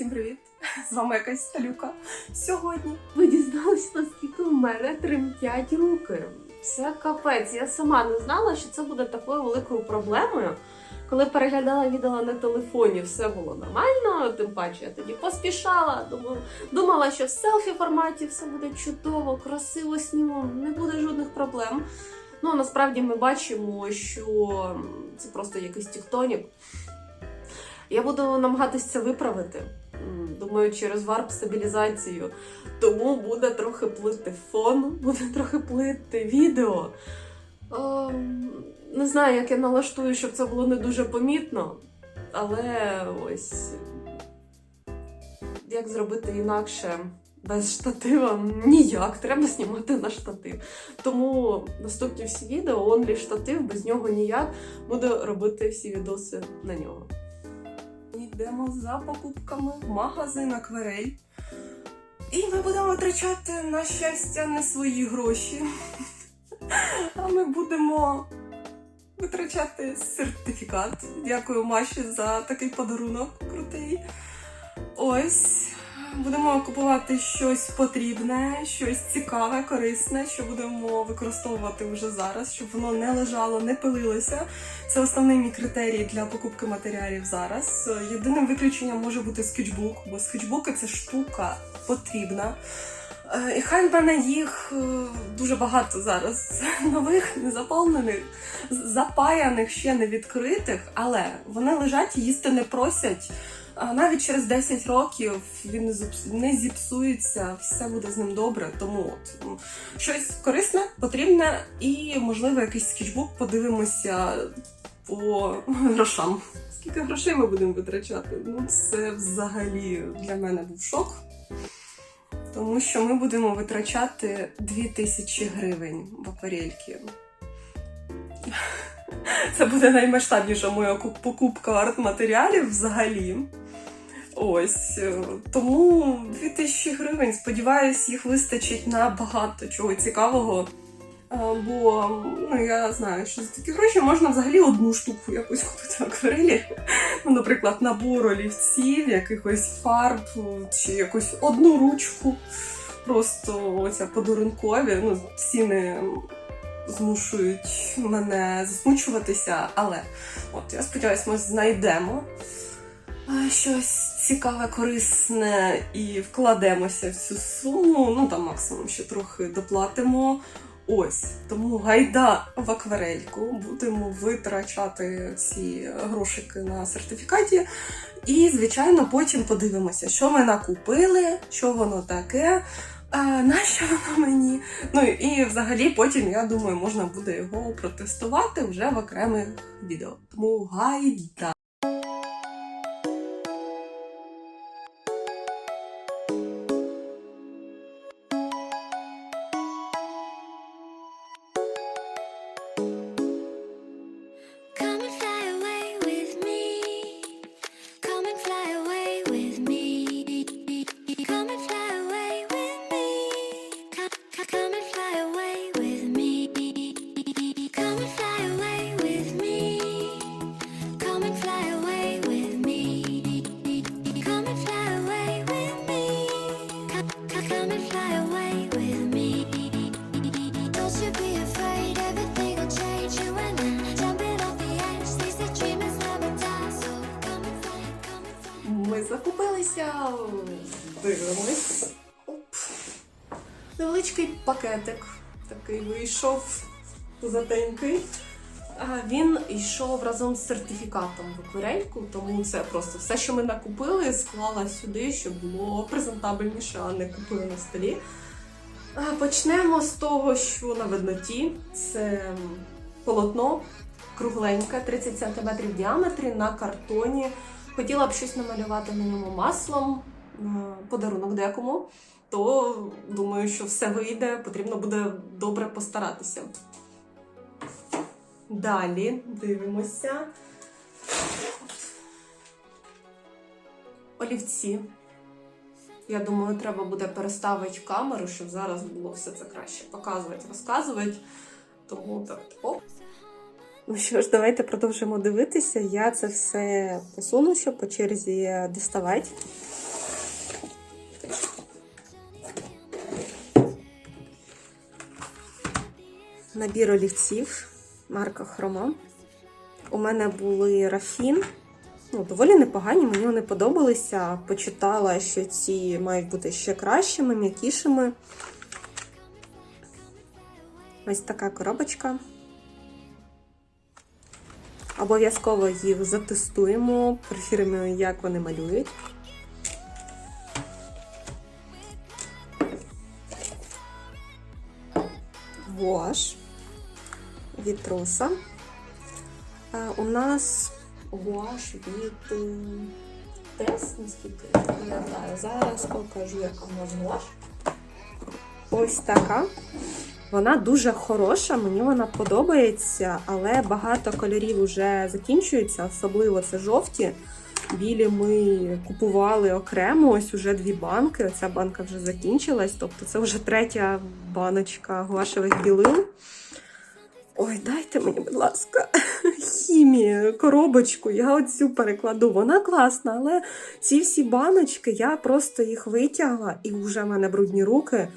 Всім привіт! З вами якась Талюка. Сьогодні Ви дізнались, наскільки в мене тремтять руки. Це капець. Я сама не знала, що це буде такою великою проблемою. Коли переглядала відео на телефоні, все було нормально, тим паче я тоді поспішала, думала, що в селфі форматі все буде чудово, красиво сніму, не буде жодних проблем. Ну, насправді ми бачимо, що це просто якийсь тіктонік. Я буду намагатися це виправити. Думаю, через варп стабілізацію. Тому буде трохи плити фон, буде трохи плити відео. Ем, не знаю, як я налаштую, щоб це було не дуже помітно. Але ось як зробити інакше без штатива? Ніяк, треба знімати на штатив. Тому наступні всі відео, онлі штатив, без нього ніяк. Буду робити всі відоси на нього. Йдемо за покупками в магазин Акварель. І ми будемо витрачати на щастя не свої гроші. А ми будемо витрачати сертифікат. Дякую Маші за такий подарунок крутий. Ось. Будемо купувати щось потрібне, щось цікаве, корисне, що будемо використовувати вже зараз, щоб воно не лежало, не пилилося. Це основний мій критерій для покупки матеріалів зараз. Єдиним виключенням може бути скетчбук, бо скетчбуки це штука потрібна. Е, І хай в мене їх е, дуже багато зараз нових, незаповнених, запаяних, ще не відкритих, але вони лежать їсти не просять. Навіть через 10 років він не зіпсується, все буде з ним добре. Тому от щось корисне, потрібне і, можливо, якийсь скетчбук подивимося по грошам. Скільки грошей ми будемо витрачати? Ну, це взагалі для мене був шок. Тому що ми будемо витрачати 2000 гривень в акварельки. Це буде наймасштабніша моя ку- покупка арт-матеріалів взагалі. Ось е, тому 2000 гривень. Сподіваюсь, їх вистачить на багато чого цікавого. Е, Бо ну я знаю, що за такі гроші можна взагалі одну штуку якусь купити акварелі. Ну, наприклад, набор олівців, якихось фарб чи якусь одну ручку. Просто оця подарункові. Ну, ціни змушують мене засмучуватися, але от я сподіваюся, ми знайдемо щось цікаве, корисне і вкладемося в цю суму. Ну там максимум ще трохи доплатимо. Ось тому гайда в акварельку. Будемо витрачати ці грошики на сертифікаті. І, звичайно, потім подивимося, що ми накупили, що воно таке, а, на що воно мені. Ну і взагалі потім, я думаю, можна буде його протестувати вже в окремих відео. Тому гайда! With me. Дивимось. Оп. Невеличкий пакетик. Такий вийшов затенький. Він йшов разом з сертифікатом в акварельку, тому це просто все, що ми накупили, склала сюди, щоб було презентабельніше, а не купили на столі. Почнемо з того, що на видноті це полотно кругленьке, 30 см в діаметрі на картоні. Хотіла б щось намалювати на ньому маслом, е, подарунок декому, то думаю, що все вийде, потрібно буде добре постаратися. Далі дивимося. Олівці. Я думаю, треба буде переставити камеру, щоб зараз було все це краще показувати, розказувати. Тому так. Оп. Ну що ж, давайте продовжимо дивитися. Я це все посуну, щоб по черзі діставати. Набір олівців марка Хрома. У мене були рафін. Ну, Доволі непогані, мені вони подобалися. Почитала, що ці мають бути ще кращими, м'якішими. Ось така коробочка. Обов'язково їх затестуємо, перевіримо, як вони малюють. Гуаш від Руса. А, у нас гуаш від е, Тес, наскільки я пам'ятаю. Зараз покажу, як у нас гуаш. Ось така. Вона дуже хороша, мені вона подобається, але багато кольорів вже закінчуються, особливо це жовті. Білі ми купували окремо, ось уже дві банки. Оця банка вже закінчилась, тобто це вже третя баночка гуашевих білил. Ой, дайте мені, будь ласка, хімію, коробочку. Я оцю перекладу. Вона класна, але ці всі баночки я просто їх витягла, і вже в мене брудні руки.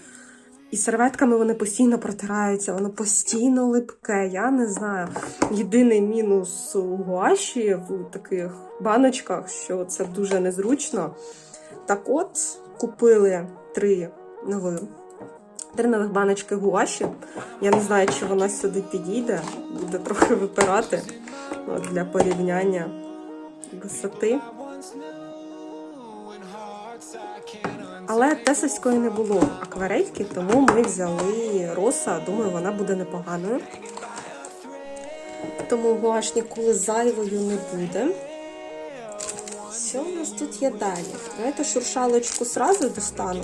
І серветками вони постійно протираються, воно постійно липке. Я не знаю. Єдиний мінус у гуаші в таких баночках, що це дуже незручно. Так от, купили три нових, три нових баночки гуаші. Я не знаю, чи вона сюди підійде, буде трохи випирати от, для порівняння висоти. Але тесовської не було акварельки, тому ми взяли роса. Думаю, вона буде непоганою. Тому гуаш ніколи зайвою не буде. Що у нас тут є далі? Давайте шуршалочку зразу достану.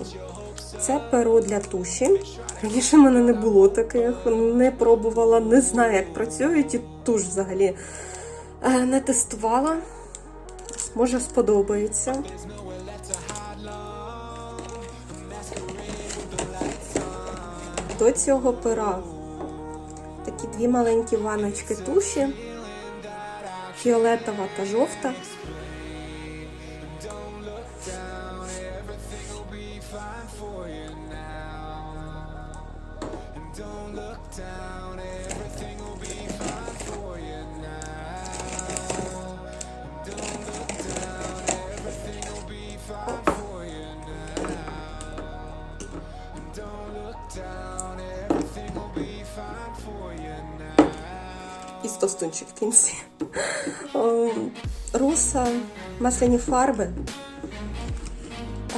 Це перо для туші. Раніше в мене не було таких, не пробувала, не знаю, як працюють і туш взагалі е, не тестувала. Може сподобається. До цього пера такі дві маленькі ваночки туші, фіолетова та жовта. І стостунчик в кінці. Руса, масляні фарби.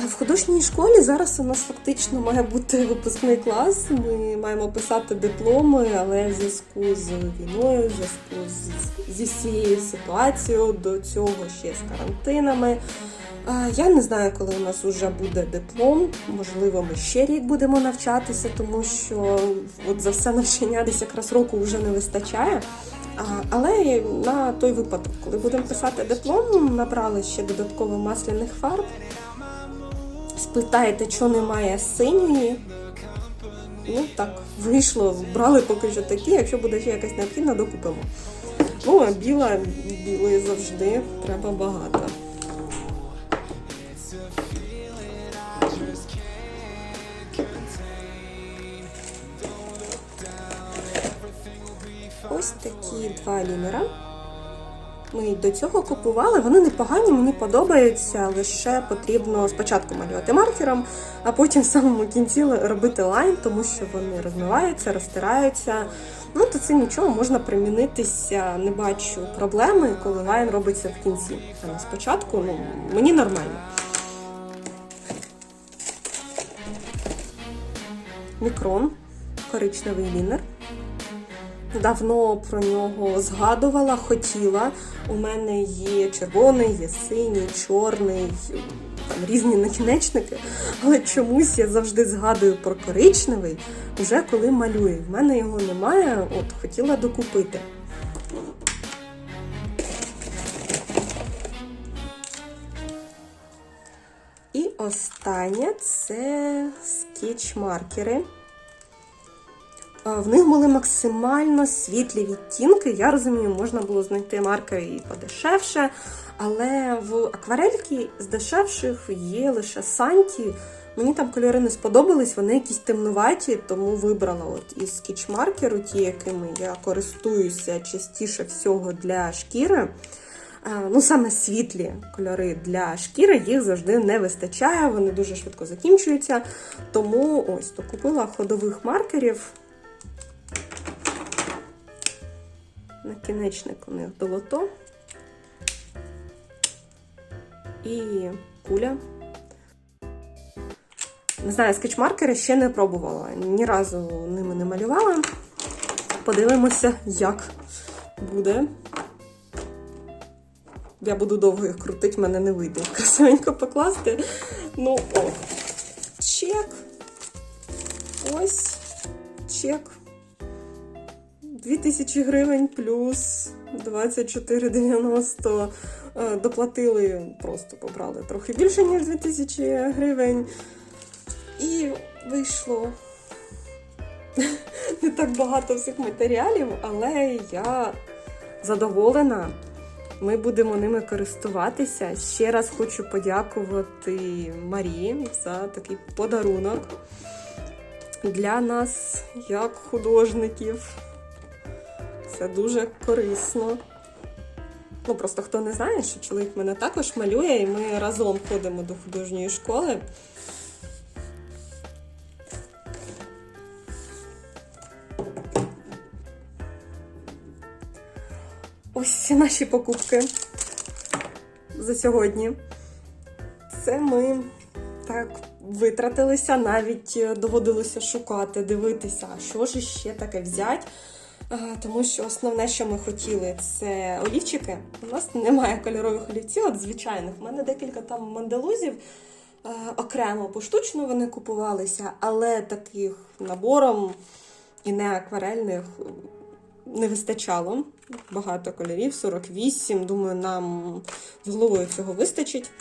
В художньій школі зараз у нас фактично має бути випускний клас. Ми маємо писати дипломи, але в зв'язку з війною, в зв'язку з, зі всією ситуацією, до цього ще з карантинами. Я не знаю, коли у нас вже буде диплом. Можливо, ми ще рік будемо навчатися, тому що от за все навчання десь якраз року вже не вистачає. Але на той випадок, коли будемо писати диплом, набрали ще додатково масляних фарб. Спитаєте, чого немає синьої. Ну так, вийшло, брали поки що такі, якщо буде ще якась необхідна, докупимо. Ну, а біла, білої завжди треба багато. Ось такі два лінера. Ми до цього купували, вони непогані, мені подобаються, лише потрібно спочатку малювати маркером, а потім в самому кінці робити лайн, тому що вони розмиваються, розтираються. Ну, то це нічого, можна примінитися, не бачу проблеми, коли лайн робиться в кінці. А спочатку, ну, мені нормально. Мікрон, коричневий лінер. Давно про нього згадувала, хотіла. У мене є червоний, є синій, чорний, там різні накінечники. Але чомусь я завжди згадую про коричневий, вже коли малюю. В мене його немає, от хотіла докупити. Останнє це скетч-маркери. В них були максимально світлі відтінки. Я розумію, можна було знайти маркери і подешевше, але в акварельки з дешевших є лише Санті. Мені там кольори не сподобались, вони якісь темнуваті, тому вибрала от із скетчмаркеру, ті, якими я користуюся частіше всього для шкіри. Ну, саме світлі кольори для шкіри, їх завжди не вистачає, вони дуже швидко закінчуються. Тому ось то купила ходових маркерів. Накінечник у них долото. І куля. Не знаю, скетчмаркери ще не пробувала. Ні разу ними не малювала. Подивимося, як буде. Я буду довго їх крутити, мене не вийде красивенько покласти. Ну, о. Чек. Ось. Чек. 2000 гривень плюс 24,90. Е, Доплатили, просто побрали трохи більше, ніж 2000 гривень. І вийшло не так багато всіх матеріалів, але я задоволена. Ми будемо ними користуватися. Ще раз хочу подякувати Марії за такий подарунок для нас, як художників. Це дуже корисно. Ну, просто хто не знає, що чоловік мене також малює, і ми разом ходимо до художньої школи. Всі наші покупки за сьогодні. Це ми так витратилися, навіть е, доводилося шукати, дивитися, що ж ще таке взяти. Тому що основне, що ми хотіли, це олівчики. У нас немає кольорових олівців, от звичайних. У мене декілька там манделузів е, окремо поштучно вони купувалися, але таких набором і не акварельних не вистачало. Багато кольорів, 48. Думаю, нам з головою цього вистачить.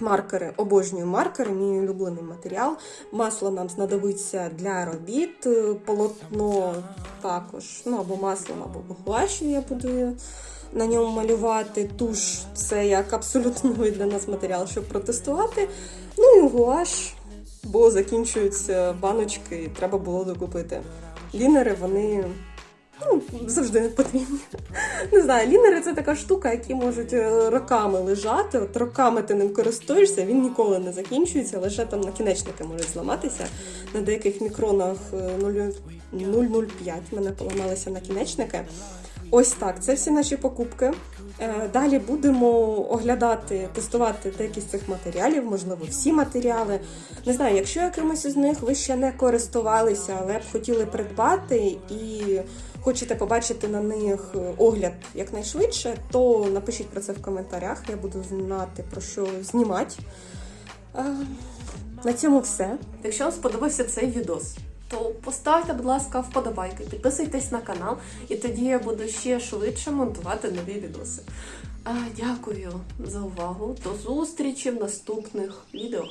Маркери, обожнюю маркери, мій улюблений матеріал. Масло нам знадобиться для робіт, полотно також, ну або маслом, або гуашю я буду на ньому малювати. Туш це як абсолютно для нас матеріал, щоб протестувати. Ну і гуаш, бо закінчуються баночки, і треба було докупити. Лінери вони ну, завжди потрібні. Не знаю, лінери це така штука, які можуть е, роками лежати. От роками ти ним користуєшся, він ніколи не закінчується, лише там накінечники можуть зламатися. На деяких мікронах е, 0,05 в мене поламалися накінечники. Ось так, це всі наші покупки. Е, Далі будемо оглядати, тестувати деякі з цих матеріалів, можливо, всі матеріали. Не знаю, якщо якимось із них ви ще не користувалися, але б хотіли придбати і хочете побачити на них огляд якнайшвидше, то напишіть про це в коментарях. Я буду знати про що знімати. Е, На цьому все. Якщо вам сподобався цей відос, то поставте, будь ласка, вподобайки, підписуйтесь на канал, і тоді я буду ще швидше монтувати нові відоси. А, дякую за увагу. До зустрічі в наступних відео.